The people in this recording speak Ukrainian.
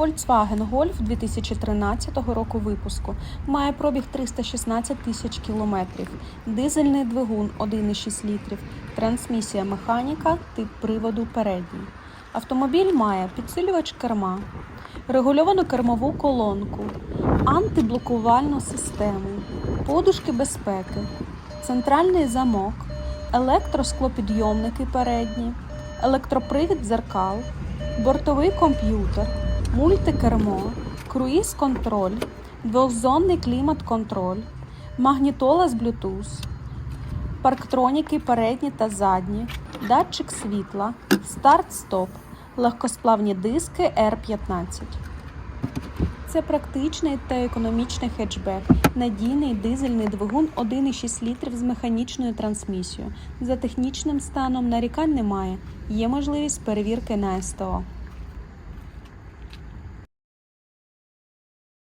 Volkswagen Golf 2013 року випуску. Має пробіг 316 тисяч кілометрів. Дизельний двигун 1,6 літрів. Трансмісія механіка, тип приводу передній. Автомобіль має підсилювач керма, регульовану кермову колонку, антиблокувальну систему, подушки безпеки, центральний замок, електросклопідйомники передні, електропривід дзеркал, бортовий комп'ютер, мультикермо, круїз-контроль, двохзонний клімат-контроль, магнітола з Bluetooth, парктроніки передні та задні, датчик світла, старт-стоп, легкосплавні диски R15. Це практичний та економічний хетчбек, надійний дизельний двигун 1,6 літрів з механічною трансмісією. За технічним станом нарікань немає. Є можливість перевірки на СТО.